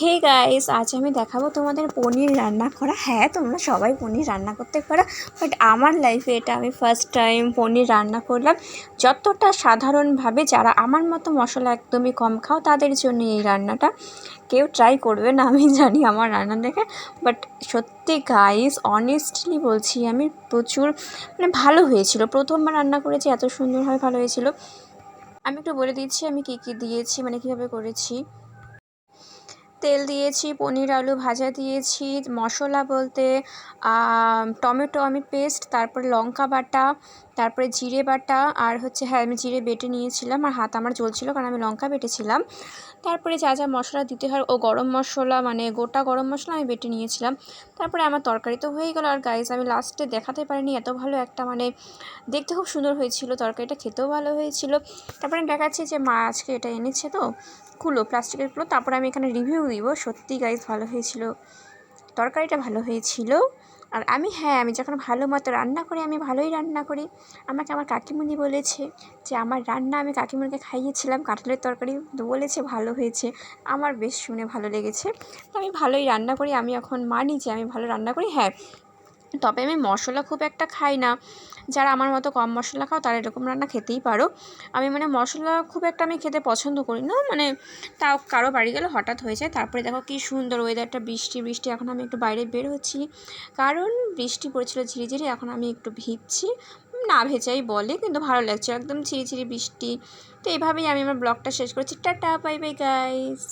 Hey guys আজ আমি দেখাবো তোমাদের পনির রান্না করা। হ্যাঁ তোমরা সবাই পনির রান্না করতে পারো বাট আমার লাইফে এটা আমি ফার্স্ট টাইম পনির রান্না করলাম। যতটা সাধারণভাবে যারা আমার মতো মশলা একদমই কম খাও, তাদের জন্য এই রান্নাটা। কেউ ট্রাই করবে না, আমি জানি আমার রান্না দেখে বাট সত্যি গাইস অনেস্টলি বলছি, আমি প্রচুর মানে ভালো হয়েছিল। প্রথমবার রান্না করেছি, এত সুন্দরভাবে ভালো হয়েছিল। আমি একটু বলে দিচ্ছি, আমি কী কী দিয়েছি মানে কীভাবে করেছি। তেল দিয়েছি, পনির আলু ভাজা দিয়েছি, মশলা বলতে টমেটো আমি পেস্ট তারপরে লঙ্কা বাটা, তারপরে জিরে বাটা, আর হচ্ছে হ্যাঁ আমি জিরে বেটে নিয়েছিলাম, আর হাত আমার জ্বলছিল কারণ আমি লঙ্কা বেটেছিলাম। তারপরে যা যা মশলা দিতে হয়, ও গরম মশলা মানে গোটা গরম মশলা আমি বেটে নিয়েছিলাম। তারপরে আমার তরকারি তো হয়ে গেল, আর গাইস আমি লাস্টে দেখাতে পারিনি, এত ভালো একটা মানে দেখতে খুব সুন্দর হয়েছিল, তরকারিটা খেতেও ভালো হয়েছিল। তারপরে দেখাচ্ছি যে মা আজকে এটা এনেছে তো, কুলো প্লাস্টিকের কুলো, তারপরে আমি এখানে রিভিউ দিব সত্যি গাইজ ভালো হয়েছিল। তরকারিটা ভালো হয়েছিল। আর আমি হ্যাঁ আমি যখন ভালো মতো রান্না করি, আমি ভালোই রান্না করি। আমাকে আমার কাকিমুনি বলেছে যে, আমার রান্না আমি কাকিমুনিকে খাইয়েছিলাম, কাঁঠালের তরকারি বলেছে ভালো হয়েছে। আমার বেশ শুনে ভালো লেগেছে। আমি ভালোই রান্না করি। আমি এখন মানি যে, আমি ভালো রান্না করি। হ্যাঁ তবে আমি মশলা খুব একটা খাই না। যারা আমার মতো কম মশলা খাও, তারা এরকম রান্না খেতেই পারো। আমি মানে মশলা খুব একটা আমি খেতে পছন্দ করি না মানে তাও কারও বাড়ি গেলে হঠাৎ হয়ে যায়। তারপরে দেখো কী সুন্দর ওয়েদারটা বৃষ্টি বৃষ্টি, এখন আমি একটু বাইরে বের হচ্ছি। কারণ বৃষ্টি পড়ছিল ঝিরিঝিরি, এখন আমি একটু ভিজছি। না ভেজাই বলে, কিন্তু ভালো লাগছে। একদম ঝিরিঝিরি বৃষ্টি। তো এইভাবেই আমি আমার ব্লগটা শেষ করছি। Tata bye bye guys